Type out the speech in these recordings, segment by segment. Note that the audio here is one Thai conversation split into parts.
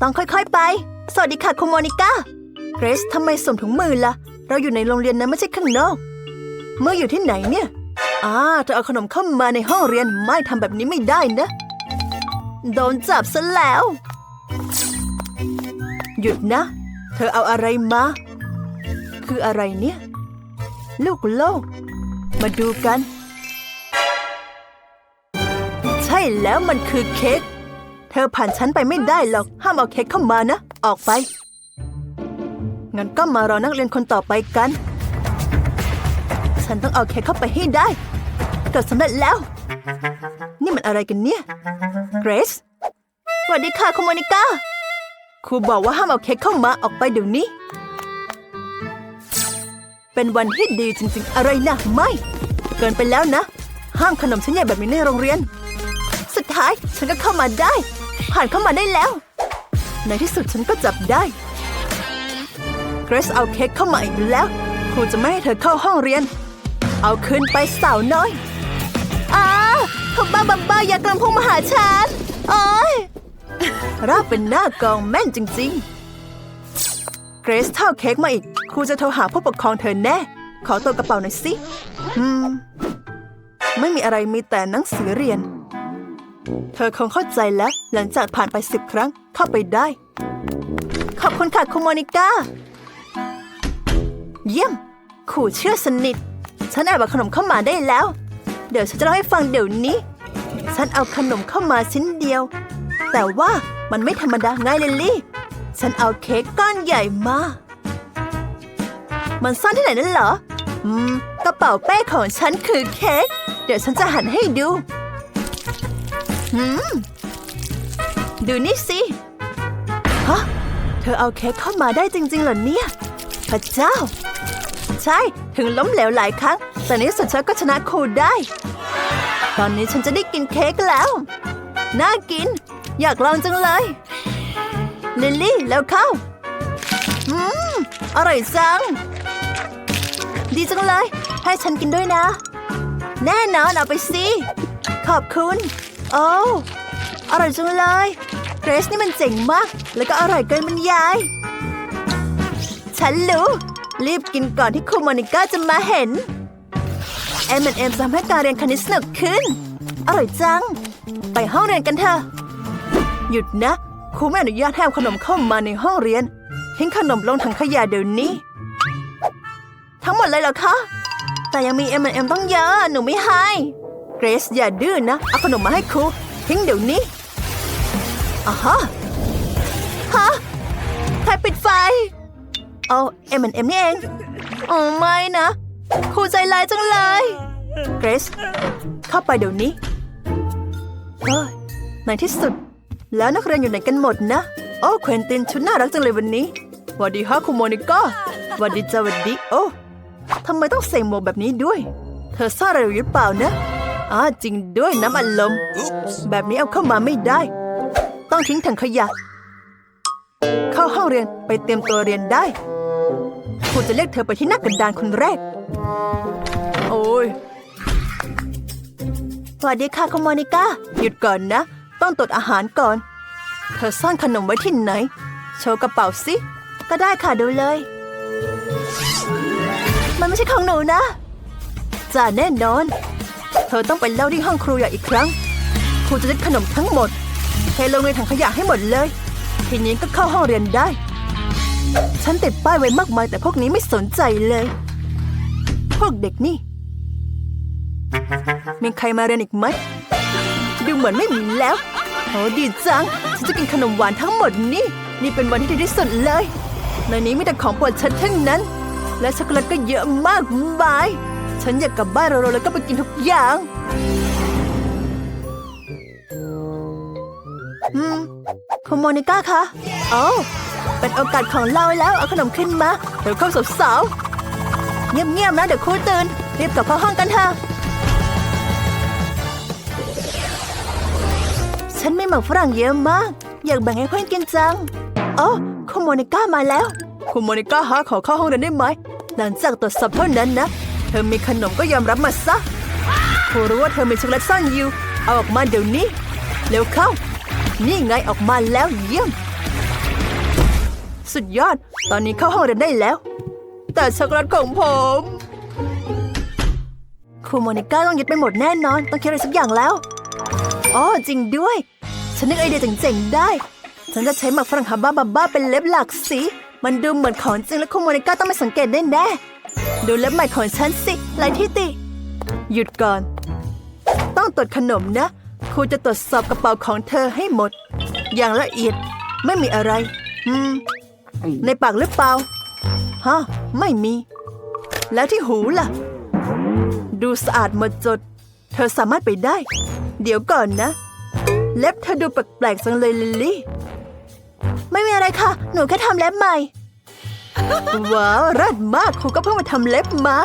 ต้องค่อยๆไป สวัสดีค่ะคุณโมนิก้าเกรซทำไมสวมถุงมือล่ะ เราอยู่ในโรงเรียนนะไม่ใช่ข้างนอก เมื่ออยู่ที่ไหนเนี่ยอ่าเธอเอาขนมเข้ามาในห้องเรียนไม่ทำแบบนี้ไม่ได้นะ โดนจับซะแล้ว หยุดนะ เธอเอาอะไรมา คืออะไรเนี่ย ลูกโลก มาดูกัน ใช่แล้วมันคือเค้ก ธอผ่านฉันไปไม่ได้หรอก ห้ามเอาเค้กเข้ามานะ ออกไป งั้นก็มารอนักเรียนคนต่อไปกัน ฉันต้องเอาเค้กเข้าไปให้ได้ เกิดสำเร็จแล้ว นี่มันอะไรกันเนี่ย เกรซสวัสดีค่ะคุณโมนิก้า ครูบอกว่าห้ามเอาเค้กเข้ามาออกไปเดี๋ยวนี้ เป็นวันที่ดีจริง ๆ อะไรนะ ไม่ เกินไปแล้วนะ ห้ามขนมชิ้นใหญ่แบบนี้ในโรงเรียน สุดท้ายฉันก็เข้ามาได้ ผ่านเข้ามาได้แล้ว ในที่สุดฉันก็จับได้เกรซเอาเค้กเข้ามาอีกแล้วครูจะไม่ให้เธอเข้าห้องเรียน เอาคืนไปสาวน้อยอ้าเขาบ้าบ้าบ้าอย่ากลังพุ่งมาหาฉันโอ้ยราบเป็นหน้ากองแม่นจริงๆ เกรซเท่าเค้กมาอีก ครูจะโทรหาผู้ปกครองเธอแน่ ขอตัวกระเป๋าหน่อยสิ อืม ไม่มีอะไรมีแต่หนังสือเรียน เธอคงเข้าใจแล้ว หลังจากผ่านไปสิบครั้งเข้าไปได้ ขอบคุณค่ะคุณโมนิก้า เยี่ยม ขู่เชื่อสนิท ฉันแอบเอาขนมเข้ามาได้แล้ว เดี๋ยวฉันจะเล่าให้ฟังเดี๋ยวนี้ ฉันเอาขนมเข้ามาชิ้นเดียว แต่ว่ามันไม่ธรรมดาไงลิลลี่ ฉันเอาเค้กก้อนใหญ่มา มันซ่อนที่ไหนนั่นเหรอ อืม กระเป๋าเป้ของฉันคือเค้ก เดี๋ยวฉันจะหันให้ดู ดูนี่สิ ฮะ เธอเอาเค้กเข้ามาได้จริง ๆ เหรอเนี่ย พระเจ้า ใช่ ถึงล้มเหลวหลายครั้ง แต่ในที่สุดฉันก็ชนะครูได้ ตอนนี้ฉันจะได้กินเค้กแล้ว น่ากิน อยากลองจังเลย ลิลลี่แล้วเข้า อืม อร่อยจัง ดีจังเลย ให้ฉันกินด้วยนะ แน่นอนเอาไปสิ ขอบคุณ โอ้อร่อยจังเลยเกรซนี่มันเจ๋งมาก แล้วก็อร่อยเกินบรรยาย ฉันรู้ รีบกินก่อนที่ครูโมนิก้าจะมาเห็นเอ็มเอ็มทำให้การเรียนคณิตสนุกขึ้น อร่อยจัง ไปห้องเรียนกันเถอะ หยุดนะ ครูไม่อนุญาตให้เอาขนมเข้ามาในห้องเรียน ทิ้งขนมลงถังขยะเดี๋ยวนี้ ทั้งหมดเลยเหรอคะ แต่ยังมี M&M ต้องเยอะ หนูไม่ให้ เกรซอย่าดื้อนนะ เอาขนมมาให้ครู ทิ้งเดี๋ยวนี้อ่าฮะฮะใครปิดไฟเอา M&M นี่เองอ๋อไม่นะครูใจร้ายจังเลยเกรซเข้าไปเดี๋ยวนี้เฮ้ยในที่สุด แล้วนักเรียนอยู่ไหนกันหมดนะโอ้เควินตินชุดน่ารักจังเลยวันนี้วัสดีฮะคุณโมนิก้าวัสดีจ้าวัสดีโอ้ทำไมต้องใส่หมวกแบบนี้ด้วย เธอซ่อนอะไรอยู่หรือเปล่านะ อ่าจริงด้วยน้ำอัดลม แบบนี้เอาเข้ามาไม่ได้ ต้องทิ้งถังขยะ เข้าห้องเรียนไปเตรียมตัวเรียนได้ครูจะเรียกเธอไปที่หน้ากระดานคนแรก โอ้ยสวัสดีค่ะคุณโมนิก้าหยุดก่อนนะ ต้องตรวจอาหารก่อน เธอซ่อนขนมไว้ที่ไหน โชว์กระเป๋าสิ ก็ได้ค่ะดูเลย มันไม่ใช่ของหนูนะจ้าแน่นอน เธอต้องไปเล่าที่ห้องครูใหญ่อีกครั้ง ครูจะยึดขนมทั้งหมดเทลงในถังขยะให้หมดเลย ทีนี้ก็เข้าห้องเรียนได้ ฉันติดป้ายไว้มากมายแต่พวกนี้ไม่สนใจเลย พวกเด็กนี่ มีใครมาเรียนอีกไหมดูเหมือนไม่มีแล้วโอ้ดีจัง ฉันจะกินขนมหวานทั้งหมดนี่ นี่เป็นวันที่ดีที่สุดเลย ในนี้มีแต่ของโปรดฉันทั้งนั้น และช็อกโกแลตก็เยอะมากมาย ฉันอยากกลับบ้านเร็วๆแล้วก็ไปกินทุกอย่าง อืมคุณโมนิก้าคะโอ้เป็นโอกาสของเราแล้ว เอาขนมขึ้นมาเดี๋ยวเข้าสาวๆเงียบๆนะเดี๋ยวครูตื่น รีบกลับเข้าห้องกันเถอะฉันมีหมักฝรั่งเยอะมาก อยากแบ่งให้เพื่อนกินจังโอ้คุณโมนิก้ามาแล้ว คุณโมนิก้าหาขอเข้าห้องเรียนได้ไหม หลังจากตรวจสอบเท่านั้นนะ เธอมีขนมก็ยอมรับมาซะครูรู้ว่าเธอมีช็อกโกแลตซ่อนอยู่ เอาออกมาเดี๋ยวนี้ เร็วเข้า นี่ไงออกมาแล้วเยี่ยม สุดยอด ตอนนี้เข้าห้องเรียนได้แล้ว แต่ช็อกโกแลตของผม ครูโมนิก้าต้องยึดไปหมดแน่นอน ต้องคิดอะไรสักอย่างแล้ว อ๋อจริงด้วย ฉันนึกไอเดียเจ๋งๆได้ ฉันจะใช้หมักฝรั่งฮับบ้าบับบ้าเป็นเล็บหลากสี มันดูเหมือนของจริงและครูโมนิก้าต้องไม่สังเกตได้แน่ๆ ดูเล็บใหม่ของฉันสิลายที่ติ หยุดก่อน ต้องตรวจขนมนะ ครูจะตรวจสอบกระเป๋าของเธอให้หมด อย่างละเอียดไม่มีอะไร อืม ในปากหรือเปล่า ฮะ ไม่มี แล้วที่หูล่ะ ดูสะอาดหมดจด เธอสามารถไปได้ เดี๋ยวก่อนนะ เล็บเธอดูแปลกๆจังเลยลิลลี่ ไม่มีอะไรค่ะ หนูแค่ทำเล็บใหม่ ว้าวรัดมากครูก็เพิ่งมาทำเล็บมา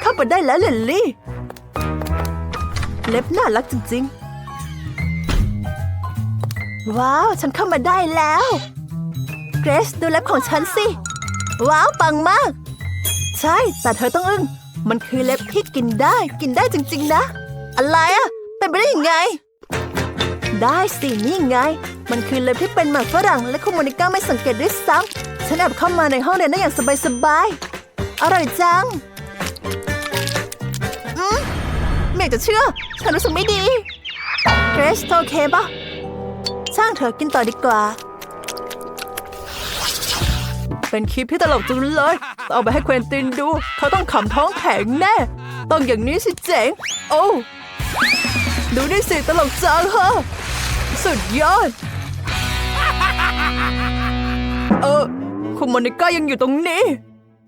เข้าไปได้แล้วลิลลี่ เล็บน่ารักจริง ๆ ว้าว ฉันเข้ามาได้แล้วเกรซดูเล็บของฉันสิ ว้าวปังมาก ใช่แต่เธอต้องอึ้งมันคือเล็บที่กินได้กินได้จริง ๆ นะ อะไรอะเป็นไปได้ยังไง ได้สินี่ไง มันคือเล็บที่เป็นหมากฝรั่งและคุณโมนิก้าไม่สังเกตด้วยซ้ำ ฉันแอบเข้ามาในห้องเรียนได้อย่างสบายๆ อร่อยจัง อืมไม่อยากจะเชื่อ ฉันรู้สึกไม่ดีเกรซโอเคปะช่างเถอกินต่อดีกว่า เป็นคลิปที่ตลกจังเลย เอาไปให้เควินตินดู เขาต้องขำท้องแข็งแน่ ต้องอย่างนี้สิเจ๋ง โอ้ ดูนี่สิตลกจังฮะสุดยอด คุณโมนิก้ายังอยู่ตรงนี้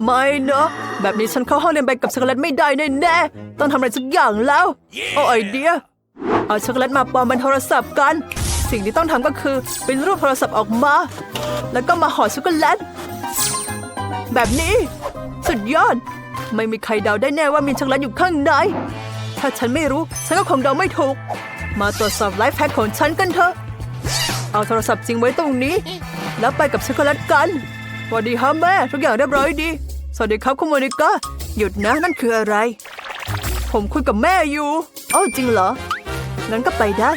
ไม่นะแบบนี้ฉันเข้าห้องเรียนไปกับช็อกโกแลตไม่ได้แน่ๆต้องทำอะไรสักอย่างแล้วโอ้ไอเดีย เอาช็อกโกแลตมาปลอมเป็นโทรศัพท์กัน สิ่งที่ต้องทำก็คือเป็นรูปโทรศัพท์ออกมา แล้วก็มาห่อช็อกโกแลตแบบนี้ สุดยอด ไม่มีใครเดาได้แน่ว่ามีช็อกโกแลตอยู่ข้างในถ้าฉันไม่รู้ ฉันก็คงเดาไม่ถูก มาตรวจสอบไลฟ์แพ็คของฉันกันเถอะ เอาโทรศัพท์จริงไว้ตรงนี้ แล้วไปกับช็อกโกแลตกัน สวัสดีครับแม่ ทุกอย่างเรียบร้อยดี สวัสดีครับคุณโมนิก้าหยุดนะนั่นคืออะไร ผมคุยกับแม่อยู่อ้าจริงเหรองั้นก็ไปได้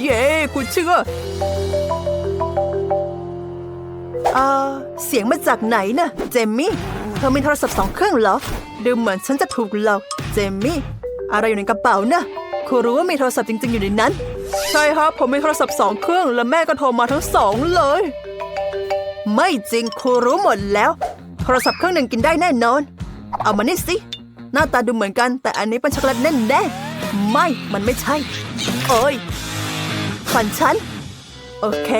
เย้คุณเชื่อเออเสียงมาจากไหนนะเจมมี่เธอมีโทรศัพท์สองเครื่องเหรอดูเหมือนฉันจะถูกหลอกเจมมี่อะไรอยู่ในกระเป๋านะคุณรู้ว่ามีโทรศัพท์จริง ๆ อยู่ในนั้น ใช่ครับผมมีโทรศัพท์สองเครื่อง และแม่ก็โทรมาทั้งสองเลย ไม่จริงครูรู้หมดแล้ว โทรศัพท์เครื่องหนึ่งกินได้แน่นอน เอามานี่สิ หน้าตาดูเหมือนกัน แต่อันนี้เป็นช็อกโกแลตแน่แน่ไม่ มันไม่ใช่ โอ้ยฟันฉัน โอเค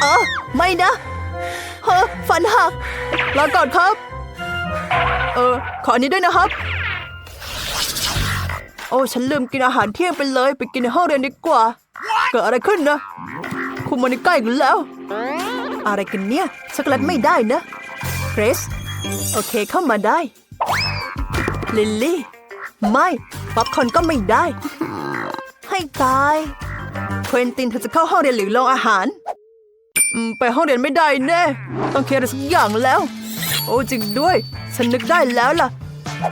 เออไม่นะเฮ้อฟันหักลาก่อนครับ เออ ขออันนี้ด้วยนะครับ โอ้ ฉันลืมกินอาหารเที่ยงไปเลย ไปกินในห้องเรียนดีกว่า เกิดอะไรขึ้นนะ คุณโมนิก้าอีกแล้ว อะไรกันเนี่ย ช็อกโกแลตไม่ได้นะเกรซโอเคเข้ามาได้ ลิลลี่ ไม่ป๊อปคอนก็ไม่ได้ ให้ตายเควินตินเธอจะเข้าห้องเรียนหรือโรงอาหาร ไปห้องเรียนไม่ได้แน่ ต้องเคลียร์สักอย่างแล้ว โอ้จริงด้วย ฉันนึกได้แล้วล่ะ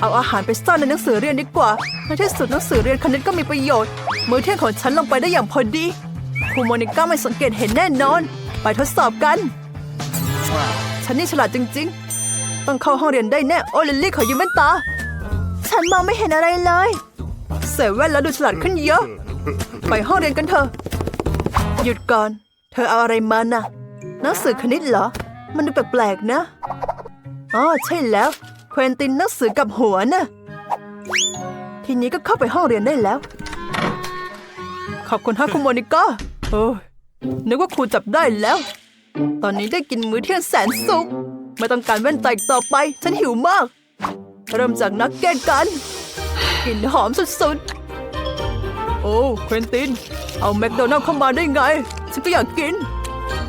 เอาอาหารไปซ่อนในหนังสือเรียนดีกว่า ในที่สุดหนังสือเรียนคณิตก็มีประโยชน์ มือเที่ยงของฉันลงไปได้อย่างพอดีครูโมนิก้าไม่สังเกตเห็นแน่นอน ไปทดสอบกัน ฉันนี่ฉลาดจริง ๆ ต้องเข้าห้องเรียนได้แน่ โอลิลลี่ขอยืมแว่นตา ฉันมองไม่เห็นอะไรเลยใส่แว่นแล้วดูฉลาดขึ้นเยอะ ไปห้องเรียนกันเถอะ หยุดก่อน เธอเอาอะไรมาน่ะหนังสือคณิตเหรอ มันดูแปลกๆนะ อ๋อใช่แล้ว เควินตินหนังสือกับหัวน่ะทีนี้ก็เข้าไปห้องเรียนได้แล้ว ขอบคุณฮะคุณโมนิก้าโอ้ย นึกว่าครูจับได้แล้ว ตอนนี้ได้กินมื้อเที่ยงแสนสุข ไม่ต้องการแว่นตาอีกต่อไป ฉันหิวมาก เริ่มจากนักเก็ตกันกลิ่นหอมสุดๆ โอ้เควินติน เอาแมคโดนัลด์เข้ามาได้ไง ฉันก็อยากกิน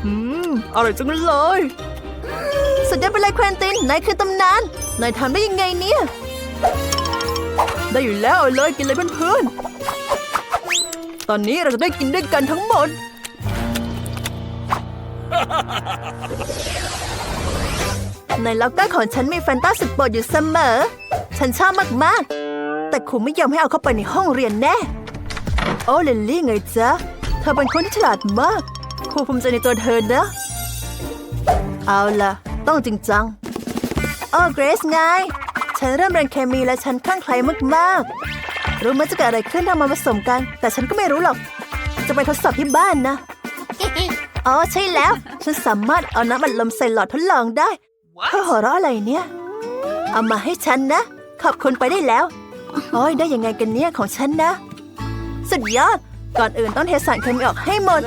อืม อร่อยจังเลย สุดยอดไปเลยเควินติน นายคือตำนาน นายทำได้ยังไงเนี่ย ได้อยู่แล้วเอาเลยกินเลยเพื่อนๆ ตอนนี้เราจะได้กินด้วยกันทั้งหมด ในล็อกเกอร์ของฉันมีแฟนตาสุดโปรดอยู่เสมอ ฉันชอบมาก ๆ แต่ครูไม่ยอมให้เอาเข้าไปในห้องเรียนแน่ โอ้ลิลลี่ไงจ๊ะ เธอเป็นคนที่ฉลาดมาก ครูภูมิใจในตัวเธอนะ เอาล่ะ ต้องจริงจัง โอ้เกรซไง ฉันเริ่มเรียนเคมีและฉันคลั่งไคล้มาก ๆ รู้ไหมจะเกิดอะไรขึ้นถ้ามาผสมกัน แต่ฉันก็ไม่รู้หรอก จะไปทดสอบที่บ้านนะ อ๋อใช่แล้ว ฉันสามารถเอาน้ำอัดลมใส่หลอดทดลองได้เธอหัวเราะอะไรเนี่ย เอามาให้ฉันนะ ขอบคุณไปได้แล้วโอ้ยได้ยังไงกันเนี่ยของฉันนะ สุดยอด ก่อนอื่นต้องเทสารเคมีออกให้หมด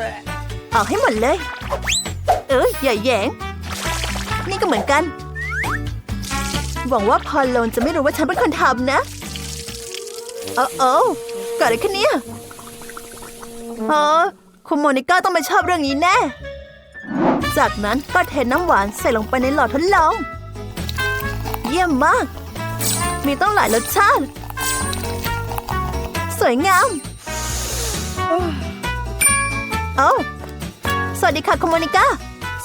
ออกให้หมดเลย เอ้ยอย่าแหยง นี่ก็เหมือนกัน หวังว่าพอลโลนจะไม่รู้ว่าฉันเป็นคนทำนะเออเออเกิดอะไรขึ้นเนี่ยเออ คุณโมนิก้าต้องไม่ชอบเรื่องนี้แน่ จากนั้นก็เทน้ำหวานใส่ลงไปในหลอดทดลอง เยี่ยมมาก มีต้องหลายรสชาติ สวยงามเอ้าสวัสดีค่ะคุณโมนิก้า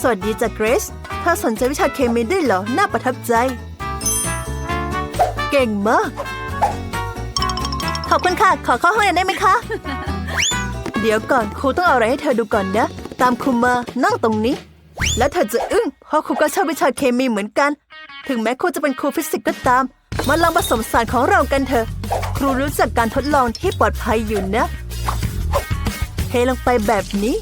สวัสดีจ้ะเกรซเธอสนใจวิชาเคมีด้วยเหรอ น่าประทับใจ เก่งมาก ขอบคุณค่ะ ขอเข้าห้องเรียนได้ไหมคะ เดี๋ยวก่อนครูต้องเอาอะไรให้เธอดูก่อนนะ ตามครูมานั่งตรงนี้ แล้วเธอจะอึ้งเพราะครูก็ชอบวิชาเคมีเหมือนกัน ถึงแม้ครูจะเป็นครูฟิสิกส์ก็ตาม มาลองผสมสารของเรากันเถอะ ครูรู้จักการทดลองที่ปลอดภัยอยู่นะ เทลงไปแบบนี้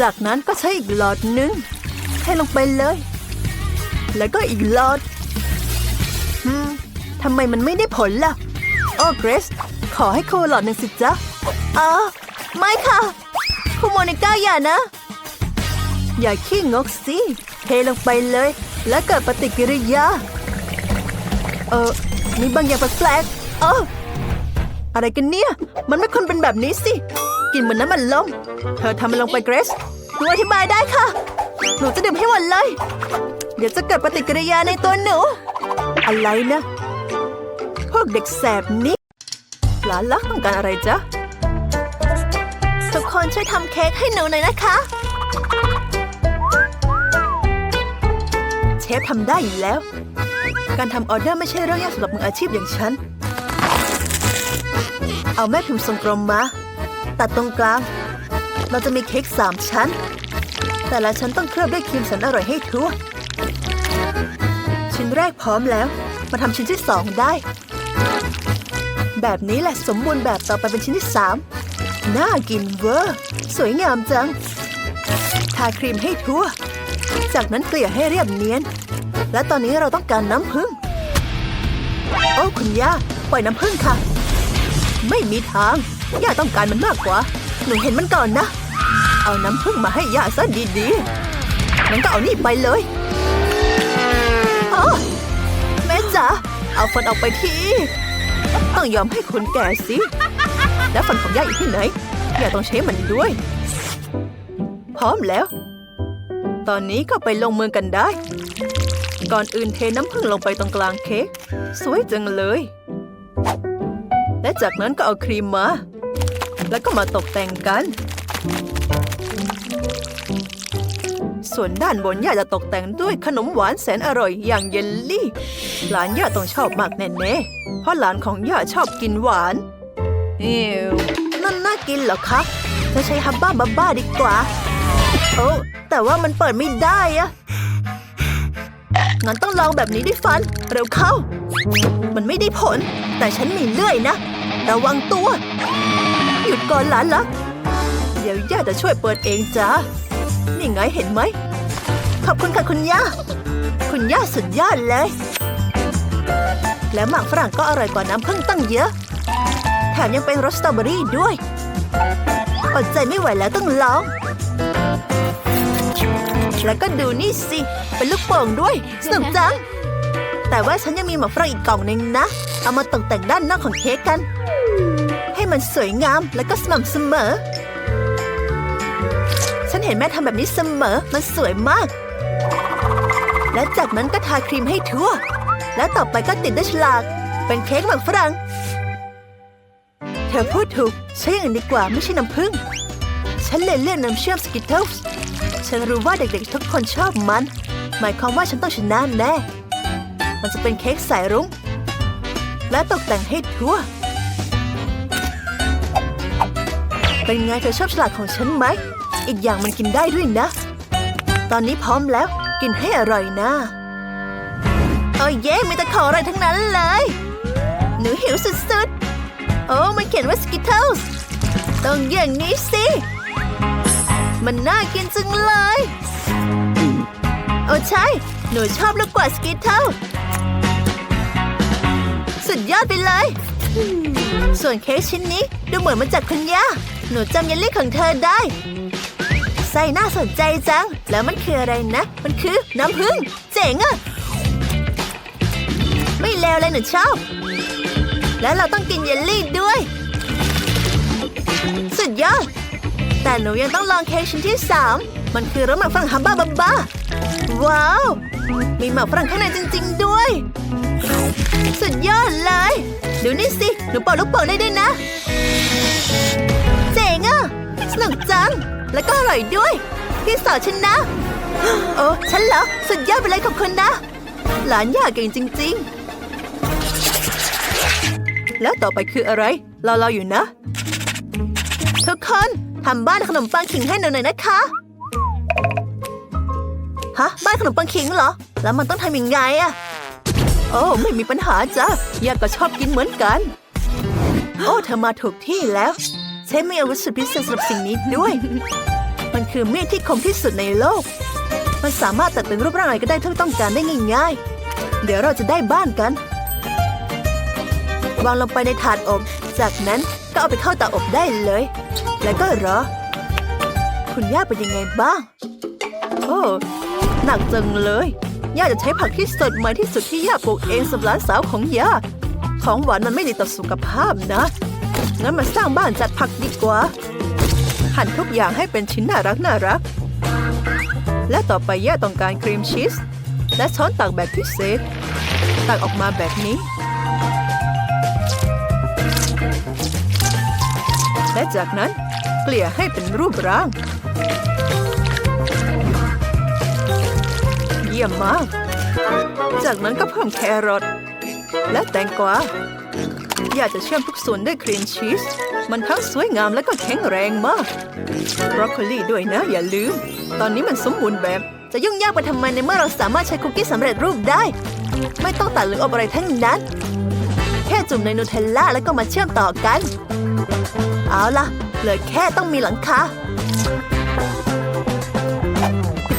จากนั้นก็ใช้อีกหลอดหนึงเทลงไปเลย แล้วก็อีกหลอดอืมทำไมมันไม่ได้ผลล่ะ โอ้เกรซขอให้ครูหลอดหนึ่งสิจ๊ะ เออไม่ค่ะครูโมนิก้าอย่านะ อย่าขี้งกสิเทลงไปเลย แล้วเกิดปฏิกิริยา เออมีบางอย่างแปลกๆเอออะไรกันเนี่ย มันไม่ควรเป็นแบบนี้สิกินเหมือนน้ำมันลม เธอทำมันลงไปเกรซหนูอธิบายได้ค่ะ หนูจะดื่มให้หมดเลย เดี๋ยวจะเกิดปฏิกิริยาในตัวหนู อะไรนะ พวกเด็กแสบนี่หลานลักต้องการอะไรจ๊ะ คนช่วยทำเค้กให้หนูหน่อยนะคะ เชฟทำได้อยู่แล้ว การทำออเดอร์ไม่ใช่เรื่องยากสำหรับมืออาชีพอย่างฉัน เอาแม่พิมพ์ทรงกลมมา ตัดตรงกลาง เราจะมีเค้กสามชั้น แต่ละชั้นต้องเคลือบด้วยครีมสันอร่อยให้ทั่ว ชิ้นแรกพร้อมแล้ว มาทำชิ้นที่สองได้ แบบนี้แหละสมบูรณ์แบบต่อไปเป็นชิ้นที่สาม น่ากินเวอร์สวยงามจัง ทาครีมให้ทั่ว จากนั้นเกลี่ยให้เรียบเนียน และตอนนี้เราต้องการน้ำผึ้ง โอ้คุณย่าปล่อยน้ำผึ้งค่ะ ไม่มีทาง ย่าต้องการมันมากกว่า หนูเห็นมันก่อนนะ เอาน้ำผึ้งมาให้ย่าซะดีๆงั้นก็เอานี่ไปเลยอ๋อแม่จ๋าเอาฟันออกไปที ต้องยอมให้คนแก่สิ แล้วฟันของย่าอยู่ที่ไหนย่าต้องใช้มันด้วย พร้อมแล้ว ตอนนี้ก็ไปลงมือกันได้ ก่อนอื่นเทน้ำผึ้งลงไปตรงกลางเค้กสวยจังเลย และจากนั้นก็เอาครีมมา แล้วก็มาตกแต่งกัน ส่วนด้านบนย่าจะตกแต่งด้วยขนมหวานแสนอร่อยอย่างเยลลี่ หลานย่าต้องชอบมากแน่ๆเพราะหลานของย่าชอบกินหวาน อวนั่นน่ากินเหรอคะจะใช้ฮับบ้าบับบ้าดีกว่า โอ้แต่ว่ามันเปิดไม่ได้อะงั้นต้องลองแบบนี้ด้วยฟัน เร็วเข้า มันไม่ได้ผล แต่ฉันมีเลื่อยนะ ระวังตัว หยุดก่อนหลานละเดี๋ยวย่าจะช่วยเปิดเองจ้านี่ไงเห็นไหม ขอบคุณค่ะคุณย่า คุณย่าสุดยอดเลย และหมากฝรั่งก็อร่อยกว่าน้ำผึ้งตั้งเยอะ ถมยังเป็นรสสตรอเบอรี่ด้วย อดใจไม่ไหวแล้วต้องลอง แล้วก็ดูนี่สิ เป็นลูกโป่งด้วย สนุกจัง แต่ว่าฉันยังมีหมากฝรั่งอีกกล่องหนึ่งนะ เอามาตกแต่งด้านนอกของเค้กกัน ให้มันสวยงามและก็สม่ำเสมอ ฉันเห็นแม่ทำแบบนี้เสมอ มันสวยมาก และจากนั้นก็ทาครีมให้ทั่ว และต่อไปก็ติดด้วยฉลาก เป็นเค้กหมากฝรั่ง อพูดถูก ใช้อย่างอื่นดีกว่าไม่ใช่น้ำผึ้ง ฉันเลยเลือกน้ำเชื่อมสกิทเทิลส์ฉันรู้ว่าเด็กๆทุกคนชอบมัน หมายความว่าฉันต้องชนะแน่ มันจะเป็นเค้กสายรุ้ง และตกแต่งให้ทั่ว เป็นไงเธอชอบฉลากของฉันไหม อีกอย่างมันกินได้ด้วยนะ ตอนนี้พร้อมแล้วกินให้อร่อยนะโอ้ยเย่มีแต่ของอร่อยทั้งนั้นเลย หนูหิวสุดๆ โอ้มันเขียนว่า Skittles ต้องอย่างนี้สิ มันน่ากินจังเลย โอ้ใช่ หนูชอบลูกกว่า Skittles สุดยอดไปเลย ส่วนเค้กชิ้นนี้ดูเหมือนมาจากคุณย่า หนูจำเยลลี่ของเธอได้ไส้น่าสนใจจัง แล้วมันคืออะไรนะ มันคือน้ำผึ้งเจ๋งอะไม่เลวเลยหนูชอบ แล้วเราต้องกินเยลลี่ด้วย สุดยอด แต่หนูยังต้องลองเค้กชิ้นที่สามมันคือรสหมักฝรั่งฮัมบ้าบับบ้า ว้าว มีหมักฝรั่งข้างในจริง ๆ ด้วย สุดยอดเลย ดูนี่สิ หนูเป่าลูกโป่งได้ด้วยนะ เจ๋งอะสนุกจัง แล้วก็อร่อยด้วย พี่สาวฉันนะ โอ้ ฉันเหรอ สุดยอดไปเลยขอบคุณนะ หลานย่าเก่งจริง ๆ แล้วต่อไปคืออะไรรอเราอยู่นะ ทุกคนทำบ้านขนมปังขิงให้หน่อยหน่อยนะคะ ฮะ บ้านขนมปังขิงเหรอ แล้วมันต้องทำยังไงอะโอ้ไม่มีปัญหาจ้ะยาก็ชอบกินเหมือนกัน โอ้เธอมาถูกที่แล้วเชฟมีอาวุธสุดพิเศษสำหรับสิ่งนี้ด้วย มันคือมีดที่คมที่สุดในโลก มันสามารถตัดเป็นรูปร่างอะไรก็ได้ที่ต้องการได้ง่ายๆ เดี๋ยวเราจะได้บ้านกัน วางลงไปในถาดอบ จากนั้นก็เอาไปเข้าเตาอบได้เลย แล้วก็รอ คุณย่าเป็นยังไงบ้าง โอ้หนักจังเลย ย่าจะใช้ผักที่สดใหม่ที่สุดที่ย่าปลูกเองสำหรับหลานสาวของย่า ของหวานมันไม่ดีต่อสุขภาพนะ งั้นมาสร้างบ้านจัดผักดีกว่า หั่นทุกอย่างให้เป็นชิ้นน่ารักน่ารัก และต่อไปย่าต้องการครีมชีสและช้อนตักแบบพิเศษตักออกมาแบบนี้ และจากนั้นเกลี่ยให้เป็นรูปร่าง เยี่ยมมาก จากนั้นก็เพิ่มแครอทและแตงกวา อยากจะเชื่อมทุกส่วนด้วยครีมชีส มันทั้งสวยงามและก็แข็งแรงมากบรอกโคลีด้วยนะอย่าลืม ตอนนี้มันสมบูรณ์แบบ จะยุ่งยากไปทำไมในเมื่อเราสามารถใช้คุกกี้สำเร็จรูปได้ ไม่ต้องตัดหรืออบอะไรทั้งนั้น แค่จุ่มในนูเทลล่าแล้วก็มาเชื่อมต่อกัน เอาล่ะเหลือแค่ต้องมีหลังคา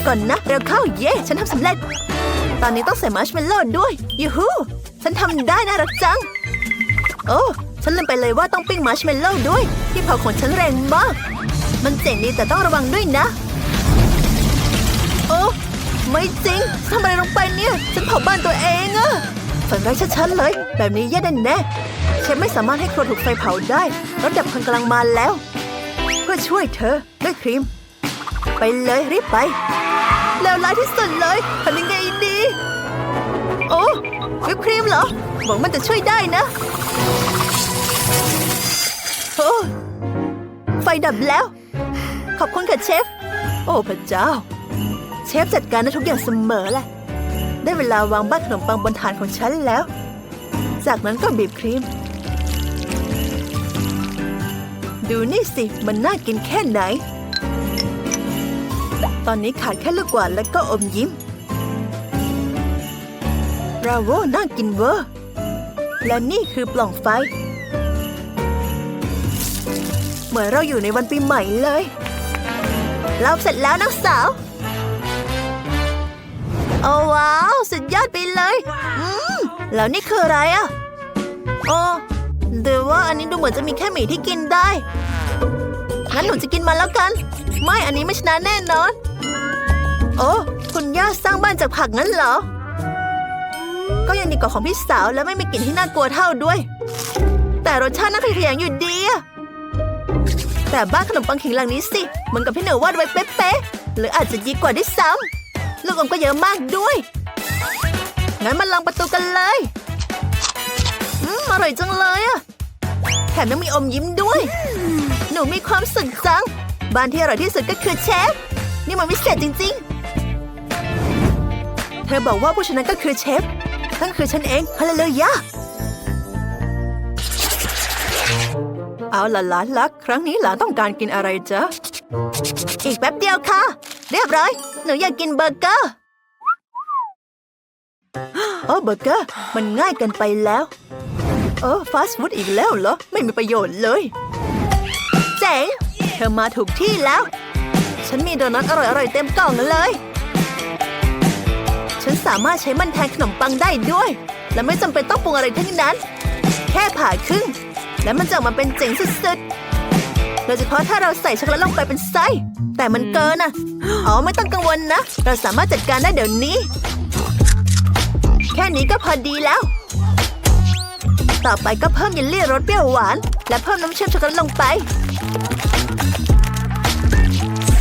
ก่อนนะเร็วเข้าเย่ฉันทำสำเร็จ ตอนนี้ต้องใส่มาร์ชเมลโล่ด้วยยูฮูฉันทำได้น่ารักจัง โอ้ฉันลืมไปเลยว่าต้องปิ้งมาร์ชเมลโล่ด้วย ที่เผาของฉันแรงมาก มันเจ๋งดีแต่ต้องระวังด้วยนะ โอ้ไม่จริงทำอะไรลงไปเนี่ย ฉันเผาบ้านตัวเองอะ ฝันร้ายชัดๆเลย แบบนี้แย่แน่ๆเชฟไม่สามารถให้ครัวถูกไฟเผาได้รถดับเพลิงกำลังมาแล้ว เพื่อช่วยเธอด้วยครีม ไปเลยรีบไป แล้วร้ายที่สุดเลยทำยังไงดี โอ้วิปครีมเหรอหวังมันจะช่วยได้นะโอ้ไฟดับแล้ว ขอบคุณค่ะเชฟ โอ้พระเจ้า เชฟจัดการได้ทุกอย่างเสมอแหละ ได้เวลาวางบ้านขนมปังบนฐานของฉันแล้ว จากนั้นก็บีบครีม ดูนี่สิ มันน่ากินแค่ไหน ตอนนี้ขาดแค่ลูกกวาดและก็อมยิ้มบราโวน่ากินเวอร์ และนี่คือปล่องไฟ เหมือนเราอยู่ในวันปีใหม่เลย เราเสร็จแล้วนักสาว โอ้ว้าว สุดยอดไปเลย อืม แล้วนี่คืออะไรอะ โอ้แต่ว่าอันนี้ดูเหมือนจะมีแค่หมี่ที่กินได้ งั้นหนูจะกินมันแล้วกัน ไม่ อันนี้ไม่ชนะแน่นอน โอ้คุณย่าสร้างบ้านจากผักงั้นเหรอ ก็ยังดีกว่าของพี่สาวและไม่มีกลิ่นที่น่ากลัวเท่าด้วย แต่รสชาติน่าขยงอยู่ดีอะแต่บ้านขนมปังขิงหลังนี้สิ เหมือนกับที่หนูวาดไว้เป๊ะๆ หรืออาจจะดีกว่าด้วยซ้ำ ลูกอมก็เยอะมากด้วย งั้นมาลองประตูกันเลย อืมอร่อยจังเลยอะแถมยังมีอมยิ้มด้วย หนูมีความสุขจัง บ้านที่อร่อยที่สุดก็คือเชฟ นี่มันวิเศษจริง ๆ เธอบอกว่าผู้ชนะก็คือเชฟ นั่นคือฉันเองฮาเลลูยาเอาละหลานรัก ครั้งนี้หลานต้องการกินอะไรจ๊ะ อีกแป๊บเดียวค่ะ เรียบร้อย หนูอยากกินเบอร์เกอร์โอ้เบอร์เกอร์ มันง่ายเกินไปแล้ว เออฟาสต์ฟู้ดอีกแล้วเหรอ ไม่มีประโยชน์เลย เจ๋ง เธอมาถูกที่แล้ว ฉันมีโดนัทอร่อยๆเต็มกล่องเลย ฉันสามารถใช้มันแทนขนมปังได้ด้วย และไม่จำเป็นต้องปรุงอะไรทั้งนั้น แค่ผ่าครึ่ง และมันจะออกมาเป็นเจ๋งสุดๆ โดยเฉพาะถ้าเราใส่ช็อกโกแลตลงไปเป็นไส้แต่มันเกินอะอ๋อไม่ต้องกังวลนะ เราสามารถจัดการได้เดี๋ยวนี้ แค่นี้ก็พอดีแล้ว ต่อไปก็เพิ่มเยลลี่รสเปรี้ยวหวาน และเพิ่มน้ำเชื่อมช็อกโกแลตลงไป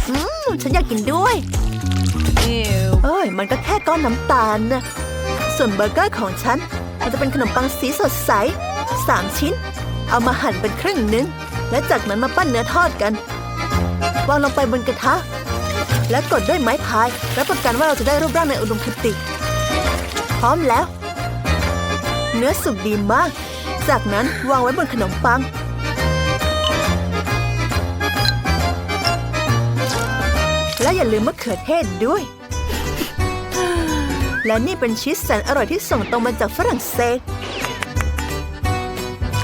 อืมฉันอยากกินด้วยเอ้ยมันก็แค่ก้อนน้ำตาลนะส่วนเบอร์เกอร์ของฉันมันจะเป็นขนมปังสีสดใสสามชิ้น เอามาหั่นเป็นครึ่งหนึง และจากนั้นมาปั้นเนื้อทอดกัน วางลงไปบนกระทะ และกดด้วยไม้พายรับประกันว่าเราจะได้รูปร่างในอุดมคติ พร้อมแล้ว เนื้อสุกดีมาก จากนั้นวางไว้บนขนมปัง และอย่าลืมมะเขือเทศด้วย และนี่เป็นชีสแสนอร่อยที่ส่งตรงมาจากฝรั่งเศส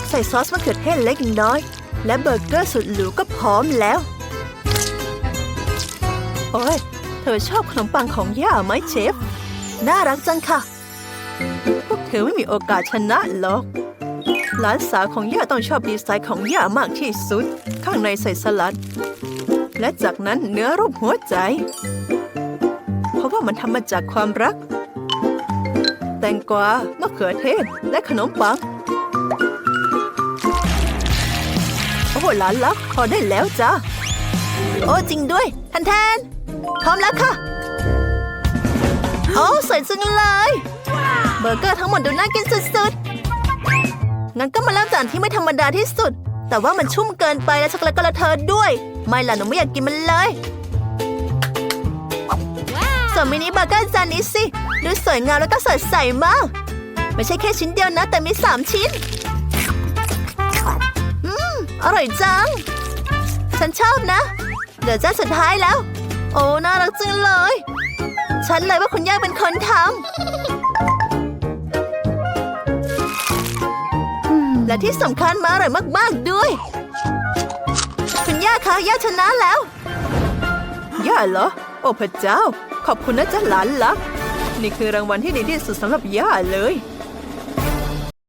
ใส่ซอสมะเขือเทศเล็กน้อย และเบอร์เกอร์สุดหรูก็พร้อมแล้ว โอ้ย เธอชอบขนมปังของย่าไหมเชฟ น่ารักจังค่ะ พวกเธอไม่มีโอกาสชนะหรอก หลานสาวของย่าต้องชอบดีไซน์ของย่ามากที่สุด ข้างในใส่สลัด และจากนั้นเนื้อรูปหัวใจ เพราะว่ามันทำมาจากความรัก แตงกวามะเขือเทศและขนมปัง หหลานรักพอได้แล้วจ้าโอ้จริงด้วยทันแทนพร้อมแล้วค่ะโอ้สวยจังเลยเบอร์เกอร์ทั้งหมดดูน่ากินสุดๆงั้นก็มาเริ่มจากอันที่ไม่ธรรมดาที่สุด แต่ว่ามันชุ่มเกินไปและช็อกโกแลตก็ละเทอด้วย ไม่ล่ะหนูไม่อยากกินมันเลยส่วนมินิเบอร์เกอร์จานนี้สิดูสวยงามแล้วก็สดใสมาก ไม่ใช่แค่ชิ้นเดียวนะ แต่มีสามชิ้น อร่อยจัง ฉันชอบนะเดี๋ยวจานสุดท้ายแล้ว โอ้ น่ารักจังเลย ฉันเลยว่าคุณย่าเป็นคนทำ และที่สำคัญมาอร่อยมาก ๆ ด้วย คุณย่าคะย่าชนะแล้ว ย่าเหรอ โอ้พระเจ้า ขอบคุณนะจ๊ะหลานลัก นี่คือรางวัลที่ดีที่สุดสำหรับย่าเลย